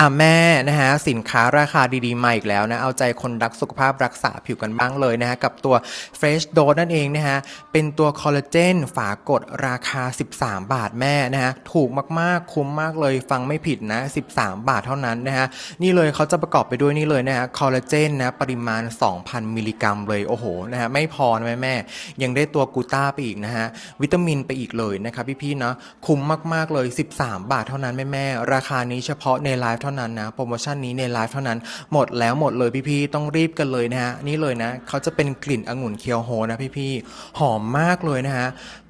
อะแม่นะฮะสินค้าราคาดีๆมาอีกแล้วนะเอาใจคนรักสุขภาพรักษาผิวกันบ้างเลยนะฮะกับตัว Fresh Dose นั่นเองนะฮะเป็นตัวคอลลาเจนฝากดราคา 13 บาทแม่นะฮะถูกมากๆคุ้มมากเลยฟังไม่ผิดนะ 13 บาทเท่านั้นนะฮะนี่เลยเขาจะประกอบไปด้วยนี่เลยนะฮะคอลลาเจนนะปริมาณ 2,000 มิลลิกรัมเลยโอ้โหนะฮะไม่พอนะแม่แม่ยังได้ตัวกูต้าไปอีกนะฮะวิตามินไปอีกเลยนะครับพี่ๆเนาะคุ้มมากๆเลย 13 บาทเท่านั้นแม่แม่ราคานี้เฉพาะในไลฟ์เท่านั้นนะโปรโมชั่นนี้ในไลฟ์เท่านั้นหมดแล้วหมดเลยพี่ๆต้องรีบกันเลยนะฮะนี่เลยนะเขาจะเป็นกลิ่นองุ่นเคียวโฮนะพี่ๆหอมมากเลยนะฮะ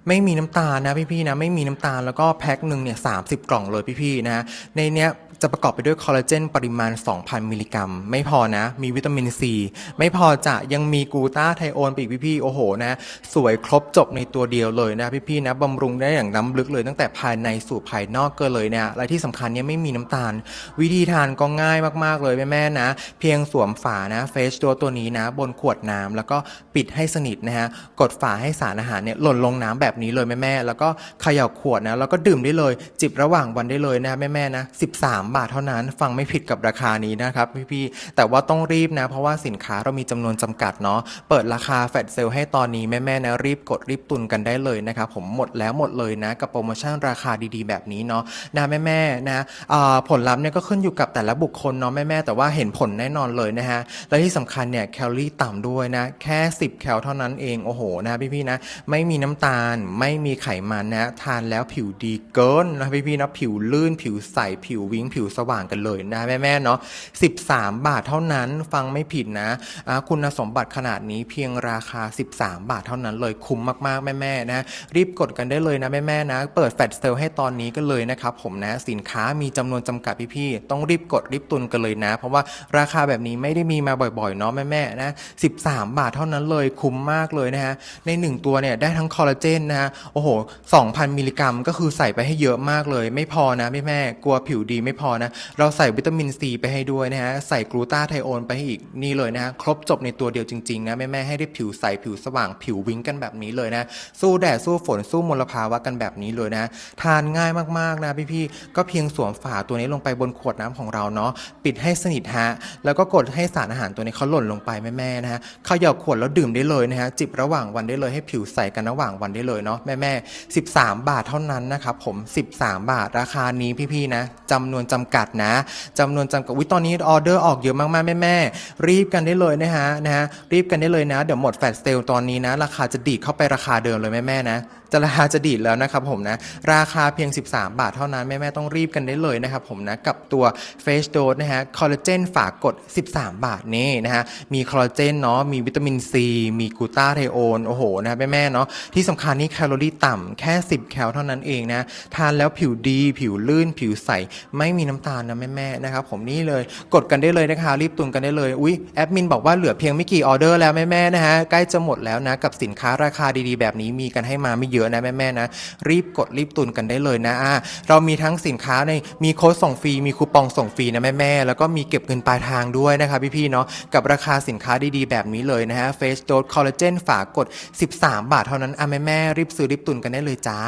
ไม่มีน้ำตาลนะพี่ๆนะไม่มีน้ำตาลแล้วก็แพ็คหนึ่งเนี่ยสากล่องเลยพี่ๆนะในเนี้ย จะประกอบไปด้วยคอลลาเจนปริมาณ 2,000 มิลลิกรัม ไม่พอนะ มีวิตามินซี ไม่พอจะยังมีกูต้าไทโอนไปอีกพี่ๆ โอ้โหนะ สวยครบจบในตัวเดียวเลยนะพี่ๆนะบำรุงได้อย่างล้ำลึกเลยตั้งแต่ภายในสู่ภายนอกเกินเลยเนี่ยและที่สำคัญเนี่ยไม่มีน้ำตาล วิธีทานก็ง่ายมากๆเลยแม่ๆนะ เพียงสวมฝานะเฟสตัวตัวนี้นะ บนขวดน้ำแล้วก็ปิดให้สนิทนะฮะกดฝาให้สารอาหารเนี่ยหล่นลงน้ำแบบนี้เลยแม่ๆแล้วก็เขย่าขวดนะแล้วก็ดื่มได้เลย จิบระหว่างวันได้เลยนะแม่ๆนะ13บาทเท่านั้น ฟังไม่ผิดกับราคานี้นะครับพี่ๆแต่ว่าต้องรีบนะ เพราะว่าสินค้าเรามีจำนวนจำกัดเนาะเปิดราคาแฟลชเซลให้ตอนนี้แม่ๆนะรีบกดรีบตุนกันได้เลยนะครับผมหมดแล้วหมดเลยนะ กับโปรโมชั่นราคาดีๆ แบบนี้เนาะนะแม่ๆนะผลลัพธ์เนี่ยก็ขึ้นอยู่กับแต่ละบุคคลเนาะแม่ๆแต่ว่าเห็นผลแน่นอนเลยนะฮะและที่สำคัญเนี่ยแคลอรี่ต่ำด้วยนะแค่ 10 แคลเท่านั้นเองโอ้โหนะพี่ๆนะไม่มีน้ำตาลไม่มีไขมันนะทานแล้วผิวดีเกินนะพี่ๆนะผิวลื่นผิวใสผิววิ้งผิวสว่างกันเลยนะแม่ๆเนาะ13 บาทเท่านั้นฟังไม่ผิดนะอ่าคุณสมบัติขนาดนี้เพียงราคา 13 บาทเท่านั้นเลยคุ้มมากๆ แม่ๆนะรีบกดกันได้เลยนะแม่ๆนะ เปิดแฟลชเซลให้ตอนนี้กันเลยนะครับผมนะสินค้ามีจำนวนจำกัดพี่ๆต้องรีบกดรีบตุนกันเลยนะ เพราะว่าราคาแบบนี้ไม่ได้มีมาบ่อยๆเนาะแม่ๆนะ13 บาทเท่านั้นเลยคุ้มมากเลยนะฮะในหนึ่งตัวเนี่ยได้ทั้งคอลลาเจนนะฮะโอ้โห2,000 มิลลิกรัม ก็คือใส่ไปให้เยอะมากเลย ไม่พอนะแม่ๆกลัวผิวดีไม่พอนะ เราใส่วิตามินซีไปให้ด้วยนะฮะ ใส่กลูตาไทโอนไปให้อีกนี่เลยนะฮะ ครบจบในตัวเดียวจริงๆนะ แม่ๆให้ได้ผิวใส ผิวสว่างผิววิ้งกันแบบนี้เลยนะ สู้แดด สู้ฝนสู้มลภาวะกันแบบนี้เลยนะ ทานง่ายมากๆนะพี่ๆก็เพียงสวมฝาตัวนี้ลงไปบนขวดน้ำของเราเนาะปิดให้สนิทฮะแล้วก็กดให้สารอาหารตัวนี้เขาหล่นลงไปแม่ๆนะฮะเขย่าขวดแล้วดื่มได้เลยนะฮะจิบระหว่างวันได้เลยให้ผิวใสกันระหว่างวันได้เลยเนาะแม่ๆ13 บาทเท่านั้นนะครับผม 13 บาทราคานี้พี่ๆนะจำนวนจำกัดนะจำนวนจำกัดวิตอนนี้ออเดอร์ออกเยอะมากๆแม่ๆรีบกันได้เลยนะฮะนะฮะรีบกันได้เลยนะ เดี๋ยวหมดแฟลชเซลตอนนี้นะ ราคาจะดีดเข้าไปราคาเดิมเลยแม่ๆนะจะราคาจะดีดแล้วนะครับผมนะ ราคาเพียง 13 บาทเท่านั้น แม่ๆต้องรีบกันได้เลยนะครับผมนะ กับตัว Face Dose นะฮะคอลลาเจนฝากกด 13 บาทนี่นะฮะ มีคอลลาเจนเนาะมีวิตามินซี มีกูต้าไทโอนโอ้โหนะแม่ๆเนาะที่สำคัญนี่แคลอรี่ต่ำแค่ 10 แคลเท่านั้นเองนะ ทานแล้วผิวดี ผิวลื่นผิวใส ไม่มีน้ำตาลนะแม่ๆนะครับผมนี่เลยกดกันได้เลยนะคะรีบตุนกันได้เลยอุ้ยแอดมินบอกว่าเหลือเพียงไม่กี่ออเดอร์แล้วแม่ๆนะฮะใกล้จะหมดแล้วนะกับสินค้าราคาดีๆ แบบนี้มีกันให้มาไม่เยอะนะแม่ๆนะรีบกดรีบตุนกันได้เลยนะอะเรามีทั้งสินค้าในมีโค้ดส่งฟรีมีคูปองส่งฟรีนะแม่ๆแล้วก็มีเก็บเงินปลายทางด้วยนะคะพี่ๆเนาะกับราคาสินค้าดีๆ แบบนี้เลยนะฮะ Face Dose Collagen ฝากกด 13 บาทเท่านั้นอะแม่ๆรีบซื้อรีบตุนกันได้เลยจ้า